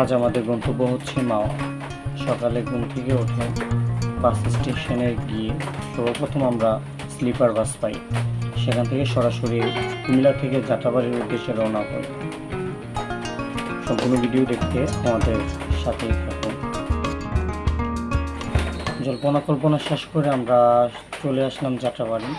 আজ আমাদের গন্তব্য হচ্ছে মাওয়া সকালে ঘুম থেকে উঠে বাস স্টেশনে গিয়ে সর্বপ্রথম আমরা স্লিপার বাস পাই। সেখান থেকে সরাসরি কুমিল্লা থেকে যাত্রাবাড়ির উদ্দেশ্যে রওনা হই। সম্পূর্ণ ভিডিও দেখতে আমাদের সাথেই থাকুন। জল্পনা কল্পনা শেষ করে আমরা চলে আসলাম যাত্রাবাড়ি।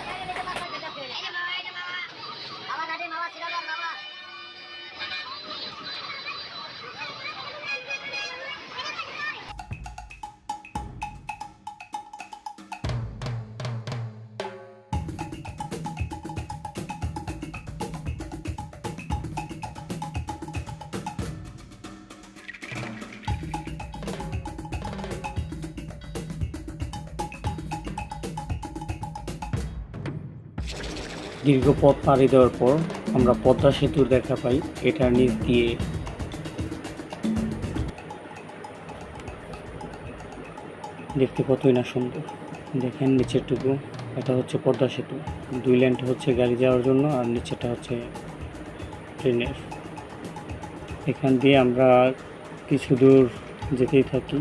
দীর্ঘ পথ পাড়ি দেওয়ার পর আমরা পদ্মা সেতুর দেখা পাই এটার নিচ দিয়ে। দেখতে কতই না সুন্দর। দেখেন নিচেরটুকু, এটা হচ্ছে পদ্মা সেতু। দুই লেনটা হচ্ছে গাড়ি যাওয়ার জন্য আর নিচেটা হচ্ছে ট্রেনের। এখান দিয়ে আমরা কিছু দূর যেতেই থাকি।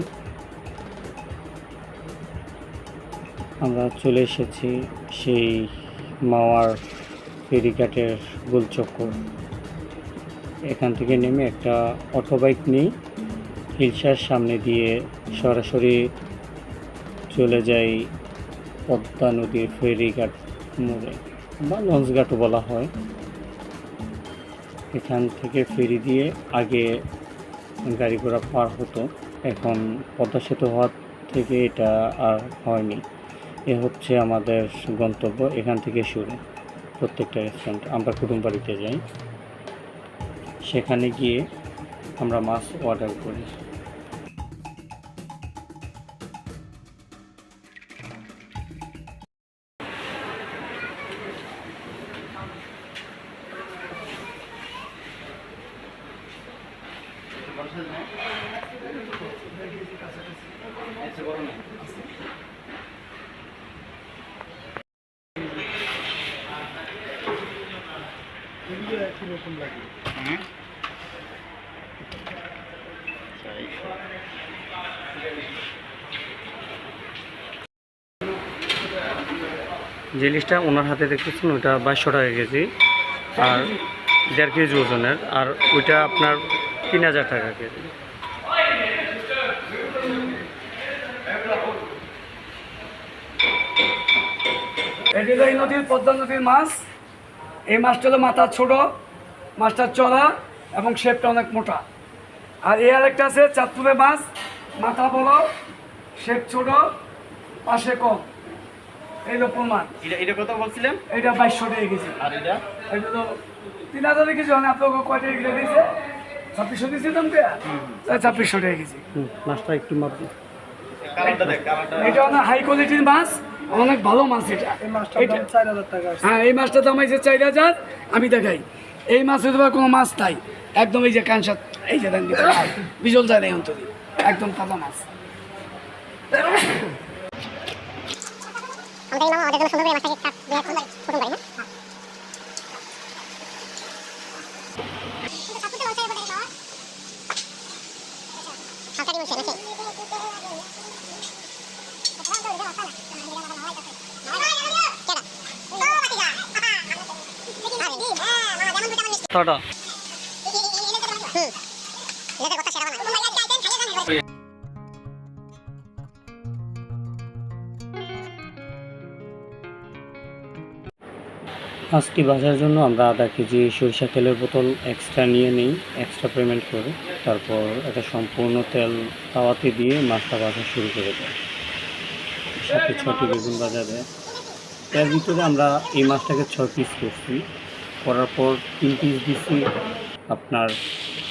আমরা চলে এসেছি সেই মাওয়ার ফেরিঘাটের গোলচক্কর। এখান থেকে নেমে একটা অটো বাইক নিই। হিলসার সামনে দিয়ে সরাসরি চলে যাই পদ্মা নদীর ফেরিঘাট মোড়ে, বা লঞ্চঘাটও বলা হয়। এখান থেকে ফেরি দিয়ে আগে গাড়ি ঘোড়া পার হতো। এখন পদ্মা সেতু হওয়ার থেকে এটা আর হয়নি। এ হচ্ছে আমাদের গন্তব্য, এখান থেকে শুরু। প্রত্যেকটা রেস্টুরেন্ট আমরা কুটুম বাড়িতে যাই। সেখানে গিয়ে আমরা মাছ অর্ডার করি। যে লিস্টটা ওনার হাতে দেখতেছেন ওটা বাইশশো টাকা কেজি। আর দেড় কেজি ওজনের। আর ওইটা আপনার তিন হাজার টাকা কেজি। এটি নদীর পদ্মা নদীর মাছ এই মাছটা হলো মাথা ছোট মাছটা চড়া এবং শেপটা অনেক মোটা। আর এই আরেকটা আছে চাঁদপুরের মাছ মাথা বড় শেপ ছোট পাশে কম। এই হলো প্রমাণ। এটা এটা কত বলছিলেন? এটা বাইশশো টাকা কেজি। আর এটা? এটা তো তিন হাজার কেজি মানে আপনাকে কয়টা এগুলো দিয়েছে? ছাব্বিশশো দিয়েছে দাম দেয়া ছাব্বিশশো টাকা কেজি। মাছটা একটু মাপি এটা অনেক হাই কোয়ালিটির মাছ অনেক ভালো মাছ এটা। এটা হ্যাঁ এই মাছটা দাম হয়েছে চার হাজার আমি দেখাই। এই মাছের তোমার কোনো মাছ নাই। একদম এই যে কানসাত এই যে দেন বিজল যায় না অন্তরি একদম তাজা মাছ। আমাদের মামা আমাদের জন্য সুন্দর করে মাছটাকে কাট দিয়ে কুটুম বাড়ি না হালকা দিবসে নাকি বানা মাছটি ভাজার জন্য আমরা আধা কেজি সরিষা তেলের বোতল এক্সট্রা নিয়ে নিই এক্সট্রা পেমেন্ট করে। তারপর এটা সম্পূর্ণ তেল তাওয়াতে দিয়ে মাছটা ভাজা শুরু করে দেয় সাথে ছটি বেগুন দেয় এর ভিতরে আমরা এই মাছটাকে ছয় পিস করছি। করার পর তিন পিস দিচ্ছি আপনার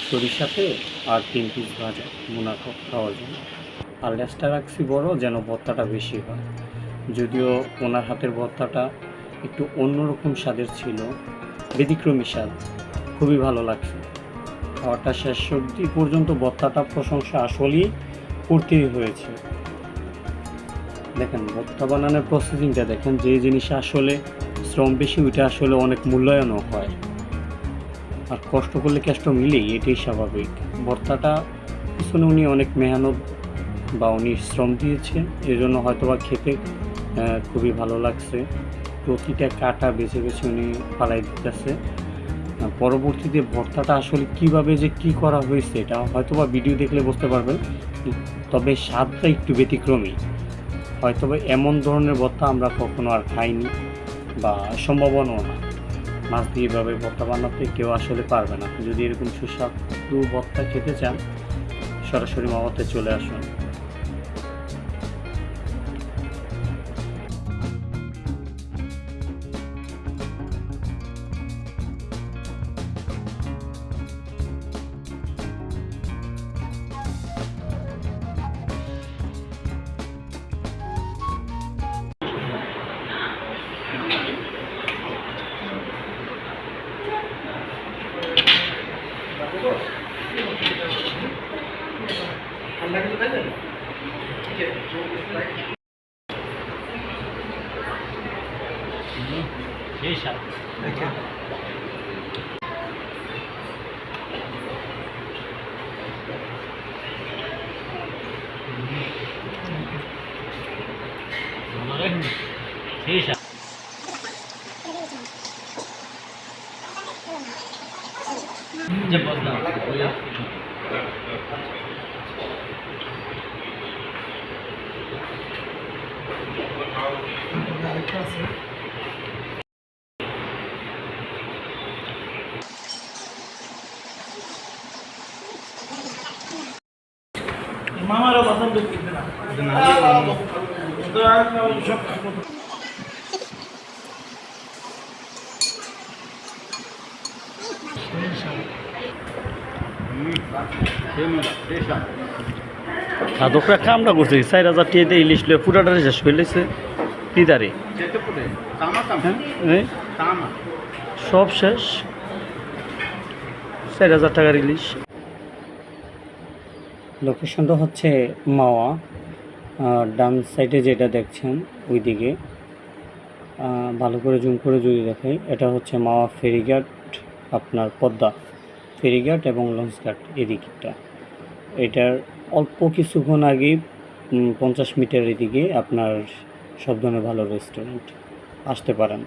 সরিষাতে আর তিন পিস ভাজা, মুনাফা খাওয়ার জন্য। আর লেসটা রাখছি বড় যেন ভর্তাটা বেশি হয়। যদিও ওনার হাতের ভর্তাটা একটু অন্যরকম স্বাদের ছিল, ব্যতিক্রমী স্বাদ, খুবই ভালো লাগছে। খাওয়াটা শেষ অবধি পর্যন্ত ভর্তাটা প্রশংসা আসলেই করতেই হয়েছে। দেখেন, ভর্তা বানানোর প্রসেসিংটা দেখেন, যে জিনিস আসলে শ্রম বেশি, ওইটা আসলে অনেক মূল্যায়নও হয়। আর কষ্ট করলে কষ্ট মিলেই, এটাই স্বাভাবিক। ভর্তাটা পিছনে উনি অনেক মেহনত বা উনি শ্রম দিয়েছে এই জন্য হয়তো বা খেতে খুবই ভালো লাগছে। প্রতিটা কাটা বেছে বেছে উনি ফালাই দিতেছে। পরবর্তীতে ভর্তাটা আসলে কীভাবে যে কি করা হয়েছে, এটা হয়তো বা ভিডিও দেখলে বুঝতে পারবেন। তবে স্বাদটা একটু ব্যতিক্রমী। হয়তো বা এমন ধরনের ভর্তা আমরা কখনো আর খাইনি। বা সম্ভাবনাও না। মাছ দিয়ে এভাবে ভর্তা বানাতে কেউ আসলে পারবে না। যদি এরকম সুস্বাদু ভর্তা খেতে চান, সরাসরি মামাতে চলে আসুন। Asia. মামারও কথা বলতে না সব সাধকরা কামটা করছে টিয়েতে ইলিশ লয়ে পুরাটারে শেষ করে তাম হ্যাঁ সব শেষ। চার হাজার টাকার ইলিশ। লোকেশনটা হচ্ছে মাওয়া। ডান সাইডে যেটা দেখছেন ওইদিকে। ভালো করে জুম করে যদি দেখাই এটা হচ্ছে মাওয়া ফেরিঘাট আপনার পদ্মা ফেরিঘাট এবং লঞ্চঘাট এদিকটা। এটার অল্প কিছুক্ষণ আগে পঞ্চাশ মিটার এদিকে আপনার সব ধরনের ভালো রেস্টুরেন্ট আসতে পারেন।